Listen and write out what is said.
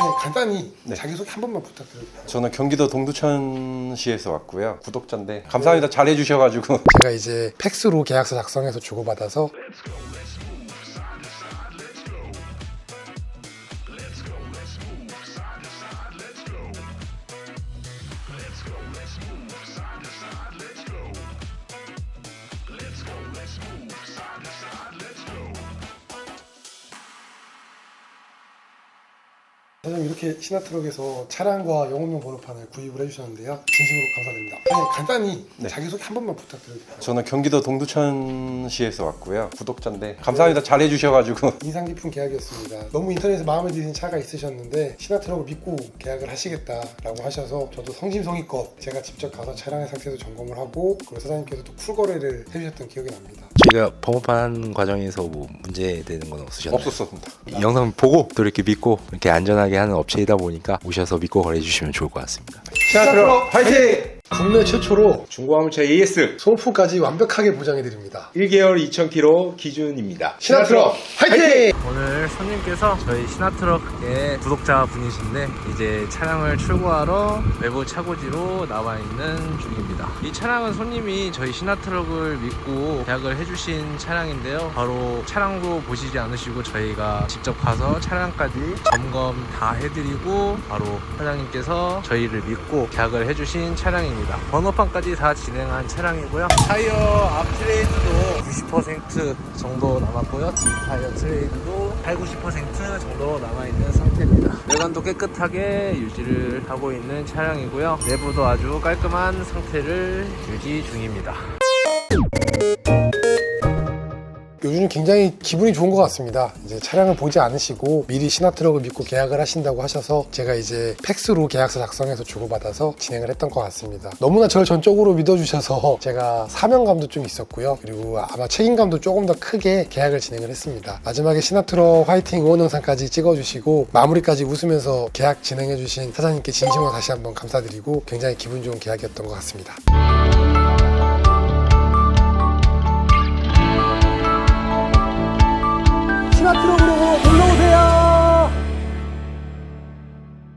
사장님 간단히 네. 자기소개 한 번만 부탁드립니다. 저는 경기도 동두천시에서 왔고요. 구독자인데 감사합니다. 잘해 주셔 가지고 제가 이제 팩스로 계약서 작성해서 주고받아서 사 장님 이렇게 신화트럭에서 차량과 영업용 번호판을 구입을 해주셨는데요. 진심으로 감사드립니다. 사장님 간단히 네. 자기소개 한 번만 부탁드립니다. 저는 경기도 동두천시에서 왔고요. 구독자인데 감사합니다. 잘해주셔가지고 인상 깊은 계약이었습니다. 너무 인터넷에 마음에 드는 차가 있으셨는데 신화트럭을 믿고 계약을 하시겠다라고 하셔서 저도 성심성의껏 제가 직접 가서 차량의 상태도 점검을 하고 그리고 사장님께서 또 쿨거래를 해주셨던 기억이 납니다. 저희가 번호판 과정에서 뭐 문제 되는 건 없으셨나요? 없었습니다. 이 영상 보고 또 이렇게 믿고 이렇게 안전하게 하는 업체이다 보니까 오셔서 믿고 거래해 주시면 좋을 것 같습니다. 신화트럭 화이팅! 국내 최초로 중고화물차 AS 소모품까지 완벽하게 보장해드립니다. 1개월 2,000km 기준입니다. 신화트럭 화이팅! 오늘 손님께서 저희 신화트럭의 구독자 분이신데 이제 차량을 출고하러 외부 차고지로 나와 있는 중입니다. 이 차량은 손님이 저희 신화트럭을 믿고 계약을 해주신 차량인데요. 바로 차량도 보시지 않으시고 저희가 직접 가서 차량까지 점검 다 해드리고 바로 사장님께서 저희를 믿고 계약을 해주신 차량입니다. 번호판까지 다 진행한 차량이고요. 타이어 앞 트레이드도 90% 정도 남았고요. 뒷 타이어 트레이드도 8, 90% 정도 남아있는 상태입니다. 외관도 깨끗하게 유지를 하고 있는 차량이고요. 내부도 아주 깔끔한 상태를 유지 중입니다. 요즘 굉장히 기분이 좋은 것 같습니다. 이제 차량을 보지 않으시고 미리 신화트럭을 믿고 계약을 하신다고 하셔서 제가 이제 팩스로 계약서 작성해서 주고받아서 진행을 했던 것 같습니다. 너무나 저를 전적으로 믿어주셔서 제가 사명감도 좀 있었고요. 그리고 아마 책임감도 조금 더 크게 계약을 진행을 했습니다. 마지막에 신화트럭 화이팅 응원 영상까지 찍어주시고 마무리까지 웃으면서 계약 진행해주신 사장님께 진심으로 다시 한번 감사드리고 굉장히 기분 좋은 계약이었던 것 같습니다. Oh,